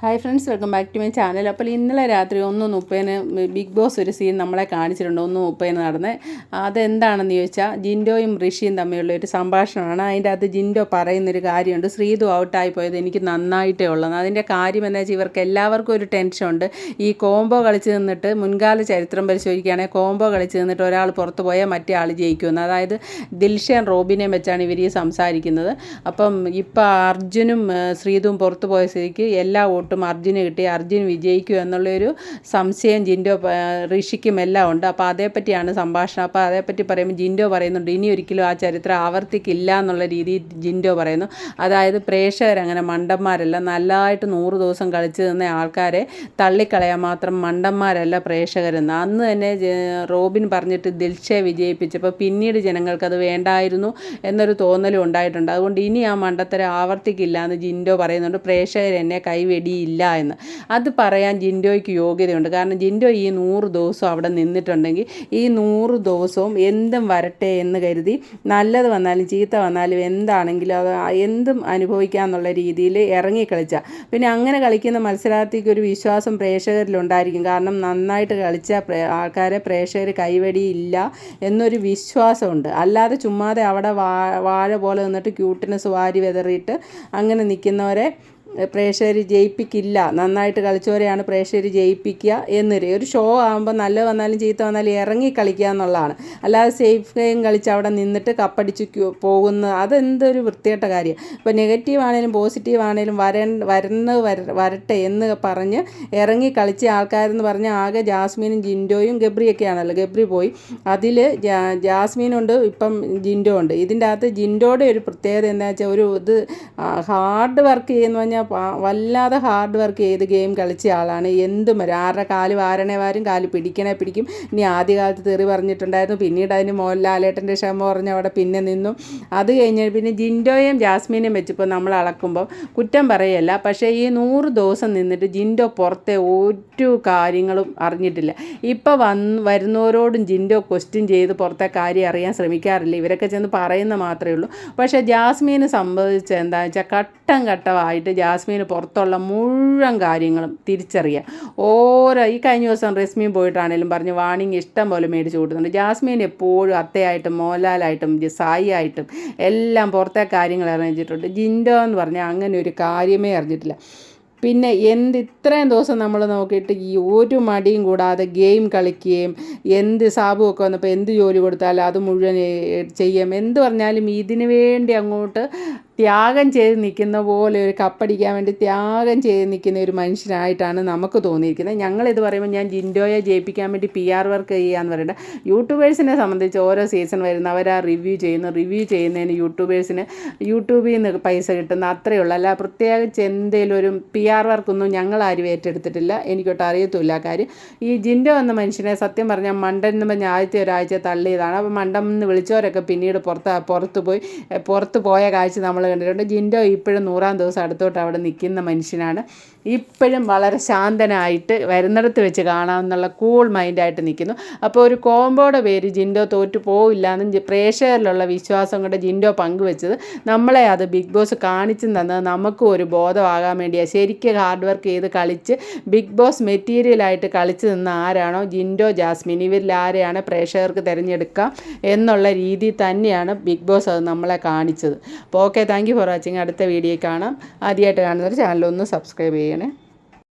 Hi friends welcome back to my channel അപ്പോൾ ഇന്നലെ രാത്രി ഒന്ന് മുപ്പതിന് ബിഗ് ബോസ് ഒരു സീൻ നമ്മളെ കാണിച്ചിട്ടുണ്ട്. ഒന്ന് മുപ്പതിന് നടന്ന്. അതെന്താണെന്ന് ചോദിച്ചാൽ ജിൻഡോയും ഋഷിയും തമ്മിലുള്ള ഒരു സംഭാഷണമാണ്. അതിന്റെ അകത്ത് ജിൻഡോ പറയുന്നൊരു കാര്യമുണ്ട്. ശ്രീതു ഔട്ടായി പോയത് എനിക്ക് നന്നായിട്ടേ ഉള്ളത് അതിന്റെ കാര്യം എന്താ വെച്ചാൽ ഇവർക്ക് എല്ലാവർക്കും ഒരു ടെൻഷനുണ്ട് ഈ കോംബോ കളിച്ച് നിന്നിട്ട് മുൻകാല ചരിത്രം പരിശോധിക്കുകയാണെങ്കിൽ കോംബോ കളിച്ച് നിന്നിട്ട് ഒരാൾ പുറത്ത് പോയാൽ മറ്റേ ആൾ ജയിക്കുമെന്ന്. അതായത് ദിൽഷൻ റോബിനെ വെച്ചാണ് ഇവർ ഈ സംസാരിക്കുന്നത്. അപ്പം ഇപ്പം അർജുനും ശ്രീതുവും പുറത്ത് പോയ സ്ഥിതിക്ക് എല്ലാ അർജുന് കിട്ടി. അർജുൻ വിജയിക്കും എന്നുള്ളൊരു സംശയം ജിൻഡോ ഋഷിക്കും എല്ലാം ഉണ്ട്. അപ്പോൾ അതേപ്പറ്റിയാണ് സംഭാഷണം. അപ്പോൾ അതേപ്പറ്റി പറയുമ്പോൾ ജിൻഡോ പറയുന്നുണ്ട് ഇനി ഒരിക്കലും ആ ചരിത്രം ആവർത്തിക്കില്ല എന്നുള്ള രീതിയിൽ ജിൻഡോ പറയുന്നു. അതായത് പ്രേക്ഷകരങ്ങനെ മണ്ടന്മാരല്ല നല്ലതായിട്ട് നൂറ് ദിവസം കളിച്ചു നിന്ന ആൾക്കാരെ തള്ളിക്കളയാൻ മാത്രം മണ്ടന്മാരല്ല പ്രേക്ഷകരെന്ന്. അന്ന് തന്നെ റോബിൻ പറഞ്ഞിട്ട് ദിൽഷയെ വിജയിപ്പിച്ചപ്പോൾ പിന്നീട് ജനങ്ങൾക്കത് വേണ്ടായിരുന്നു എന്നൊരു തോന്നലും ഉണ്ടായിട്ടുണ്ട്. അതുകൊണ്ട് ഇനി ആ മണ്ടത്തരം ആവർത്തിക്കില്ല എന്ന് ജിൻഡോ പറയുന്നുണ്ട്. പ്രേക്ഷകരെന്നെ കൈവെടി ഇല്ല എന്ന്. അത് പറയാൻ ജിൻഡോയ്ക്ക് യോഗ്യതയുണ്ട്. കാരണം ജിൻഡോ ഈ നൂറ് ദിവസം അവിടെ നിന്നിട്ടുണ്ടെങ്കിൽ ഈ നൂറ് ദിവസവും എന്തും വരട്ടെ എന്ന് കരുതി നല്ലത് വന്നാലും ചീത്ത വന്നാലും എന്താണെങ്കിലും അത് എന്തും അനുഭവിക്കാമെന്നുള്ള രീതിയിൽ ഇറങ്ങി കളിച്ച. പിന്നെ അങ്ങനെ കളിക്കുന്ന മത്സരാർത്ഥിക്ക് ഒരു വിശ്വാസം പ്രേക്ഷകരിലുണ്ടായിരിക്കും. കാരണം നന്നായിട്ട് കളിച്ച ആൾക്കാരെ പ്രേക്ഷകർ കൈവടിയില്ല എന്നൊരു വിശ്വാസമുണ്ട്. അല്ലാതെ ചുമ്മാതെ അവിടെ വാഴ പോലെ നിന്നിട്ട് ക്യൂട്ടിനെസ് വാരി വെതറിയിട്ട് അങ്ങനെ നിൽക്കുന്നവരെ പ്രേക്ഷകർ ജയിപ്പിക്കില്ല. നന്നായിട്ട് കളിച്ചവരെയാണ് പ്രേക്ഷകർ ജയിപ്പിക്കുക എന്നൊരു. ഒരു ഷോ ആകുമ്പോൾ നല്ല വന്നാലും ചീത്ത വന്നാലും ഇറങ്ങി കളിക്കുക എന്നുള്ളതാണ്. അല്ലാതെ സേഫ് ഗെയിം കളിച്ച് അവിടെ നിന്നിട്ട് കപ്പടിച്ച് പോകുന്ന അതെന്തൊരു വൃത്തികെട്ട കാര്യം. ഇപ്പോൾ നെഗറ്റീവ് ആണെങ്കിലും പോസിറ്റീവ് ആണെങ്കിലും വര വരുന്ന വരട്ടെ എന്ന് പറഞ്ഞ് ഇറങ്ങി കളിച്ച ആൾക്കാരെന്ന് പറഞ്ഞാൽ ആകെ ജാസ്മിനും ജിൻഡോയും ഗബ്രിയൊക്കെയാണല്ലോ. ഗബ്രി പോയി. അതിൽ ജാസ്മിനുണ്ട് ഇപ്പം ജിൻഡോ ഉണ്ട് ഇതിന്റെ അകത്ത് ജിൻഡോയുടെ ഒരു പ്രത്യേകത എന്താ വെച്ചാൽ ഒരു ഇത് ഹാർഡ് വർക്ക് ചെയ്യുന്ന വല്ലാതെ ഹാർഡ് വർക്ക് ചെയ്ത് ഗെയിം കളിച്ച ആളാണ്. എന്തും വരും ആരുടെ കാൽ വാരണേ വാരും കാൽ പിടിക്കണേ പിടിക്കും. ഇനി ആദ്യകാലത്ത് തെറി പറഞ്ഞിട്ടുണ്ടായിരുന്നു. പിന്നീട് അതിന് മോഹൻലാലേട്ടന്റെ ക്ഷമ പറഞ്ഞ് അവിടെ പിന്നെ നിന്നു. അത് കഴിഞ്ഞ് പിന്നെ ജിൻഡോയും ജാസ്മീനും വെച്ചപ്പോൾ നമ്മൾ അളക്കുമ്പോൾ കുറ്റം പറയല്ല. പക്ഷേ ഈ നൂറ് ദിവസം നിന്നിട്ട് ജിൻഡോ പുറത്തെ ഒരു കാര്യങ്ങളും അറിഞ്ഞിട്ടില്ല. ഇപ്പോൾ വന്ന് വരുന്നവരോടും ജിൻഡോ ക്വസ്റ്റ്യൻ ചെയ്ത് പുറത്തെ കാര്യം അറിയാൻ ശ്രമിക്കാറില്ല. ഇവരൊക്കെ ചെന്ന് പറയുന്ന മാത്രമേ ഉള്ളൂ. പക്ഷേ ജാസ്മീന് സംബന്ധിച്ച് എന്താ വെച്ചാൽ ഘട്ടം ഘട്ടമായിട്ട് ജാസ്മിന് പുറത്തുള്ള മുഴുവൻ കാര്യങ്ങളും തിരിച്ചറിയാം ഓരോ ഈ കഴിഞ്ഞ ദിവസം റസ്മിൻ പോയിട്ടാണേലും പറഞ്ഞ് വാണിംഗ് ഇഷ്ടം പോലെ മേടിച്ച് കൊടുക്കുന്നുണ്ട് ജാസ്മിൻ എപ്പോഴും അത്തയായിട്ടും മോഹൻലാലായിട്ടും സായി ആയിട്ടും എല്ലാം പുറത്തെ കാര്യങ്ങൾ അറിഞ്ഞിട്ടുണ്ട്. ജിൻഡോ എന്ന് പറഞ്ഞാൽ അങ്ങനെ ഒരു കാര്യമേ അറിഞ്ഞിട്ടില്ല. പിന്നെ എന്ത് ഇത്രയും ദിവസം നമ്മൾ നോക്കിയിട്ട് ഈ ഒരു മടിയും കൂടാതെ ഗെയിം കളിക്കുകയും എന്ത് സാബുമൊക്കെ വന്നപ്പോൾ എന്ത് ജോലി കൊടുത്താലും അത് മുഴുവൻ ചെയ്യാം. എന്ത് പറഞ്ഞാലും ഇതിനു വേണ്ടി അങ്ങോട്ട് ത്യാഗം ചെയ്ത് നിൽക്കുന്ന പോലെ ഒരു കപ്പടിക്കാൻ വേണ്ടി ത്യാഗം ചെയ്ത് നിൽക്കുന്ന ഒരു മനുഷ്യനായിട്ടാണ് നമുക്ക് തോന്നിയിരിക്കുന്നത്. ഞങ്ങളിത് പറയുമ്പോൾ ഞാൻ ജിൻഡോയെ ജയിപ്പിക്കാൻ വേണ്ടി പി ആർ വർക്ക് ചെയ്യാന്ന് പറയുന്നത് യൂട്യൂബേഴ്സിനെ സംബന്ധിച്ച് ഓരോ സീസൺ വരുന്ന അവർ ആ റിവ്യൂ ചെയ്യുന്നു റിവ്യൂ ചെയ്യുന്നതിന് യൂട്യൂബേഴ്സിന് യൂട്യൂബിൽ നിന്ന് പൈസ കിട്ടുന്ന അത്രയേ ഉള്ളൂ. അല്ല പ്രത്യേകിച്ച് എന്തെങ്കിലും ഒരു പി ആർ വർക്കൊന്നും ഞങ്ങൾ ആരും ഏറ്റെടുത്തിട്ടില്ല. എനിക്കൊട്ട് അറിയത്തുമില്ല കാര്യം. ഈ ജിൻഡോ എന്ന മനുഷ്യനെ സത്യം പറഞ്ഞാൽ മണ്ടൻ എന്ന് പറഞ്ഞ ആദ്യത്തെ ഒരാഴ്ച തള്ളിയതാണ്. അപ്പോൾ മണ്ടം എന്ന് വിളിച്ചവരൊക്കെ പിന്നീട് പുറത്ത് പുറത്ത് പോയി പുറത്ത് പോയ കാഴ്ച നമ്മൾ കണ്ടിട്ടുണ്ട്. ജിൻഡോ ഇപ്പോഴും നൂറാം ദിവസം അടുത്തോട്ട് അവിടെ നിൽക്കുന്ന മനുഷ്യനാണ്. ഇപ്പോഴും വളരെ ശാന്തനായിട്ട് വരുന്നിടത്ത് വെച്ച് കാണാമെന്നുള്ള കൂൾ മൈൻഡായിട്ട് നിൽക്കുന്നു. അപ്പോൾ ഒരു കോമ്പോയുടെ പേര് ജിൻഡോ തോറ്റു പോവില്ല എന്നും പ്രേക്ഷകരിലുള്ള വിശ്വാസം കൊണ്ട് ജിൻഡോ പങ്കുവെച്ചത് നമ്മളെ അത് ബിഗ് ബോസ് കാണിച്ചു തന്നത് നമുക്കും ഒരു ബോധമാകാൻ വേണ്ടിയാണ് ശരിക്കും ഹാർഡ് വർക്ക് ചെയ്ത് കളിച്ച് ബിഗ് ബോസ് മെറ്റീരിയലായിട്ട് കളിച്ച് നിന്ന ആരാണോ ജിൻഡോ ജാസ്മിൻ. ഇവരിൽ ആരെയാണ് പ്രേക്ഷകർക്ക് തിരഞ്ഞെടുക്കാം എന്നുള്ള രീതി തന്നെയാണ് ബിഗ് ബോസ് അത് നമ്മളെ കാണിച്ചത്. അപ്പോൾ okay thank you for watching. അടുത്ത വീഡിയോ കാണാം. ആദ്യമായിട്ട് കാണുന്നവർ ചാനലൊന്ന് സബ്സ്ക്രൈബ് ചെയ്യണേ.